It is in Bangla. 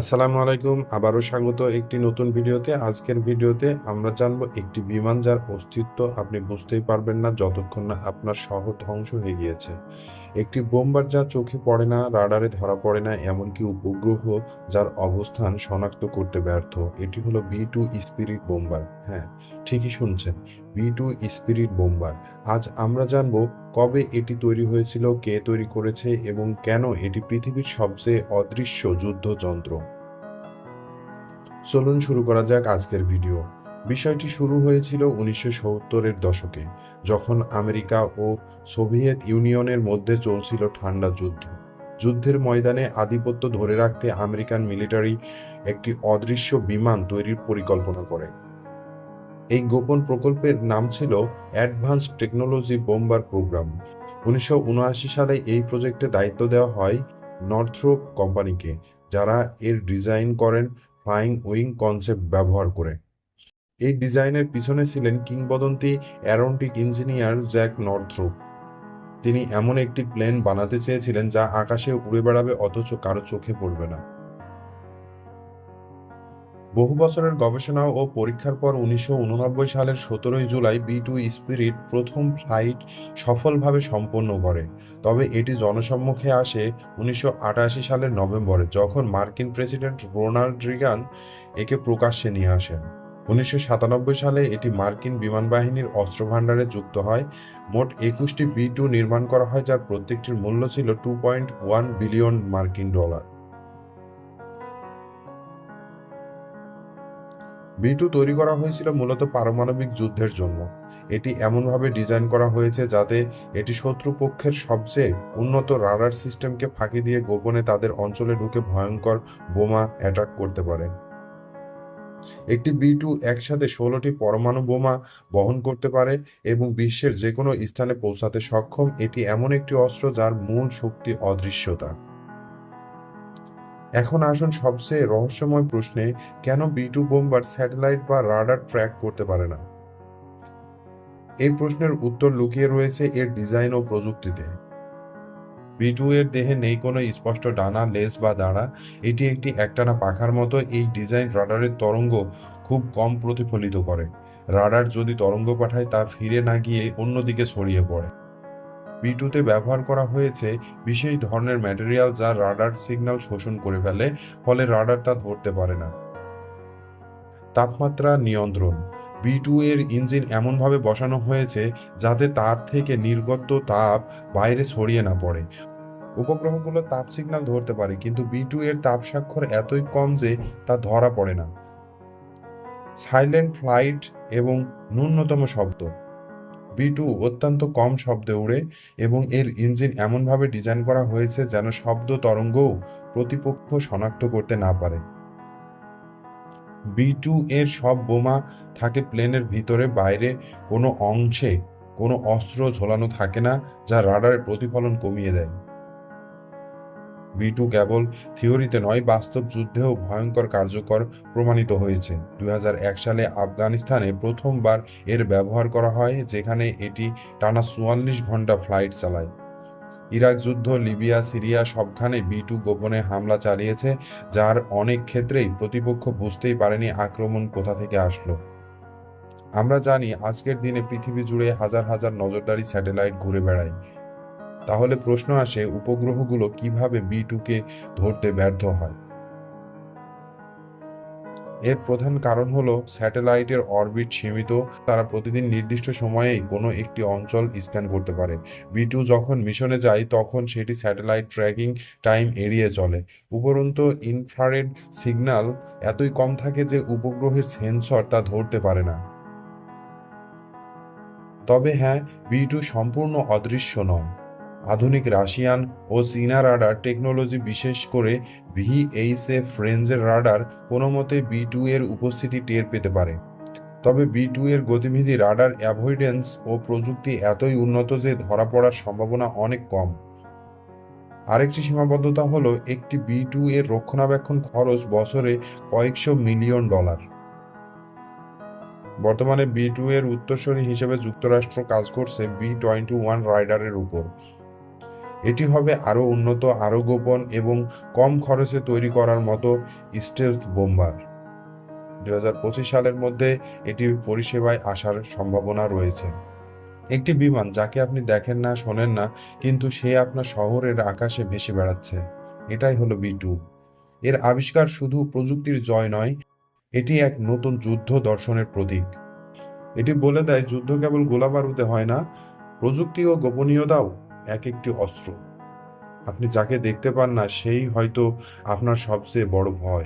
আসসালামু আলাইকুম, আবারও স্বাগত একটি নতুন ভিডিওতে। আজকের ভিডিওতে আমরা জানব একটি বিমান যার অস্তিত্ব আপনি বুঝতেই পারবেন না, যতক্ষণ না আপনার শহর ধ্বংস হয়ে গিয়েছে। একটি বোম্বার যা চোখে পড়ে না, রাডারে ধরা পড়ে না, এমনকি উপগ্রহ যার অবস্থান শনাক্ত করতে ব্যর্থ। এটি হলো বি টু স্পিরিট বোম্বার। হ্যাঁ ঠিকই শুনছেন বি টু স্পিরিট বোম্বার। আজ আমরা জানব কবে এটি তৈরি হয়েছিল, কে তৈরি করেছে এবং কেন এটি পৃথিবীর সবচেয়ে অদৃশ্য যুদ্ধ যন্ত্র চলুন শুরু করা যাক আজকের ভিডিও। বিষয়টি শুরু হয়েছিল উনিশশো সত্তরের দশকে, যখন আমেরিকা ও সোভিয়েত ইউনিয়নের মধ্যে চলছিল ঠান্ডা যুদ্ধ। যুদ্ধের ময়দানে আধিপত্য ধরে রাখতে আমেরিকান মিলিটারি একটি অদৃশ্য বিমান তৈরির পরিকল্পনা করে। এই গোপন প্রকল্পের নাম ছিল অ্যাডভান্স টেকনোলজি বোম্বার প্রোগ্রাম। উনিশশো উনআশি সালে এই প্রজেক্টে দায়িত্ব দেওয়া হয় নর্থ্রোপ কোম্পানিকে, যারা এর ডিজাইন করেন, ফ্লাইং উইং কনসেপ্ট ব্যবহার করে। এই ডিজাইনের পিছনে ছিলেন কিংবদন্তি অ্যারোনটিক ইঞ্জিনিয়ার জ্যাক নর্থ্রোপ। তিনি এমন একটি প্লেন বানাতে চেয়েছিলেন যা আকাশে উড়ে বেড়াবে অথচ কারও চোখে পড়বে না। বহু বছরের গবেষণা ও পরীক্ষার পর উনিশশো উননব্বই সালের সতেরোই জুলাই বি টু স্পিরিট প্রথম ফ্লাইট সফলভাবে সম্পন্ন করে। তবে এটি জনসম্মুখে আসে উনিশশো আটাশি সালের নভেম্বরে, যখন মার্কিন প্রেসিডেন্ট রোনাল্ড রিগান একে প্রকাশ্যে নিয়ে আসেন। উনিশশো সাতানব্বই সালে এটি মার্কিন বিমান বাহিনীর অস্ত্রভাণ্ডারে যুক্ত হয়। মোট একুশটি বি টু নির্মাণ করা হয়, যার প্রত্যেকটির মূল্য ছিল টু পয়েন্ট ওয়ান বিলিয়ন মার্কিন ডলার। বি টু তৈরি করা হয়েছিল মূলত পারমাণবিক যুদ্ধের জন্য। এটি এমনভাবে ডিজাইন করা হয়েছে যাতে এটি শত্রুপক্ষের সবচেয়ে উন্নত রাডার সিস্টেমকে ফাঁকি দিয়ে গোপনে তাদের অঞ্চলে ঢুকে ভয়ঙ্কর বোমা অ্যাটাক করতে পারে। একটি বি টু একসাথে ষোলোটি পরমাণু বোমা বহন করতে পারে এবং বিশ্বের যে কোনো স্থানে পৌঁছাতে সক্ষম। এটি এমন একটি অস্ত্র যার মূল শক্তি অদৃশ্যতা। এখন আসুন সবচেয়ে রহস্যময় প্রশ্নে, কেন বি টু বোম্বার স্যাটেলাইট বা রাডার ট্র্যাক করতে পারে না? এই প্রশ্নের উত্তর লুকিয়ে রয়েছে এর ডিজাইন ও প্রযুক্তিতে। বি টু এর দেহে নেই কোনো স্পষ্ট ডানা, লেজ বা দাঁড়া। এটি একটি একটানা পাখার মতো। এই ডিজাইন রাডারের তরঙ্গ খুব কম প্রতিফলিত করে। রাডার যদি তরঙ্গ পাঠায়, তা ফিরে না গিয়ে অন্যদিকে ছড়িয়ে পড়ে। বি টুতে ব্যবহার করা হয়েছে বিশেষ ধরনের ম্যাটেরিয়াল যা রাডার সিগন্যাল শোষণ করে ফেলে, ফলে রাডার তা ধরতে পারে না। তাপমাত্রা নিয়ন্ত্রণ। বি টু এর ইঞ্জিন এমনভাবে বসানো হয়েছে যাতে তার থেকে নির্গত তাপ বাইরে ছড়িয়ে না পড়ে। উপগ্রহগুলো তাপ সিগন্যাল ধরতে পারে, কিন্তু বি টু এর তাপ স্বাক্ষর এতই কম যে তা ধরা পড়ে না। সাইলেন্ট ফ্লাইট এবং ন্যূনতম শব্দ। বি টু অত্যন্ত কম শব্দে উড়ে এবং এর ইঞ্জিন এমনভাবে ডিজাইন করা হয়েছে যেন শব্দ তরঙ্গও প্রতিপক্ষ শনাক্ত করতে না পারে। বি টু এর সব বোমা থাকে প্লেনের ভিতরে, বাইরে কোনো অংশে কোনো অস্ত্র ঝোলানো থাকে না, যা রাডারের প্রতিফলন কমিয়ে দেয়। বি টু কেবল থিওরিতে নয়, বাস্তব যুদ্ধেও ভয়ঙ্কর কার্যকর প্রমাণিত হয়েছে। দু হাজার এক সালে আফগানিস্তানে প্রথমবার এর ব্যবহার করা হয়, যেখানে এটি টানা চুয়াল্লিশ ঘণ্টা ফ্লাইট চালায়। ইরাক যুদ্ধ, লিবিয়া, সিরিয়া সবখানে বি টু গোপনে হামলা চালিয়েছে, যার অনেক ক্ষেত্রেই প্রতিপক্ষ বুঝতেই পারেনি আক্রমণ কোথা থেকে আসলো। আমরা জানি আজকের দিনে পৃথিবী জুড়ে হাজার হাজার নজরদারি স্যাটেলাইট ঘুরে বেড়ায়। তাহলে প্রশ্ন আসে, উপগ্রহগুলো কীভাবে বি টুকে ধরতে ব্যর্থ হয়? এর প্রধান কারণ হলো স্যাটেলাইটের অরবিট সীমিত, তারা প্রতিদিন নির্দিষ্ট সময়েই কোনো একটি অঞ্চল স্ক্যান করতে পারে। বি যখন মিশনে যায়, তখন সেটি স্যাটেলাইট ট্র্যাকিং টাইম এড়িয়ে চলে। উপরন্তু, ইনফ্রারেড সিগন্যাল এতই কম থাকে যে উপগ্রহের সেন্সর তা ধরতে পারে না। তবে হ্যাঁ বি টু সম্পূর্ণ অদৃশ্য নয়। আধুনিক রাশিয়ান ও চীনা রাডার টেকনোলজি বিশেষ করে ভিএইচএফ রেঞ্জের রাডার কোনো মতে বি টু এর উপস্থিতি টের পেতে পারে। তবে বি টু এর গতিবিধি রাডার অ্যাভয়েডেন্স ও প্রযুক্তি এতই উন্নত যে ধরা পড়ার সম্ভাবনা অনেক কম। আরেকটি সীমাবদ্ধতা হলো একটি বি টু এর রক্ষণাবেক্ষণ খরচ বছরে কয়েকশো মিলিয়ন ডলার। বর্তমানে বি টু এর উত্তরসূরি হিসেবে যুক্তরাষ্ট্র কাজ করছে বি টোয়েন্টি ওয়ান রাইডারের উপর। এটি হবে আরও উন্নত, আরও গোপন এবং কম খরচে তৈরি করার মতো স্টেলথ বোম্বার। দু হাজার পঁচিশ সালের মধ্যে এটি পরিষেবায় আসার সম্ভাবনা রয়েছে। একটি বিমান, যাকে আপনি দেখেন না, শোনেন না, কিন্তু সে আপনার শহরের আকাশে ভেসে বেড়াচ্ছে। এটাই হলো বি টু। এর আবিষ্কার শুধু প্রযুক্তির জয় নয়, এটি এক নতুন যুদ্ধ দর্শনের প্রতীক। এটি বলে দেয়, যুদ্ধ কেবল গোলাবারুদে হয় না, প্রযুক্তি ও গোপনীয়তাও এক একটি অস্ত্র। আপনি যাকে দেখতে পান না সেই হয়তো আপনার সবচেয়ে বড় ভয়।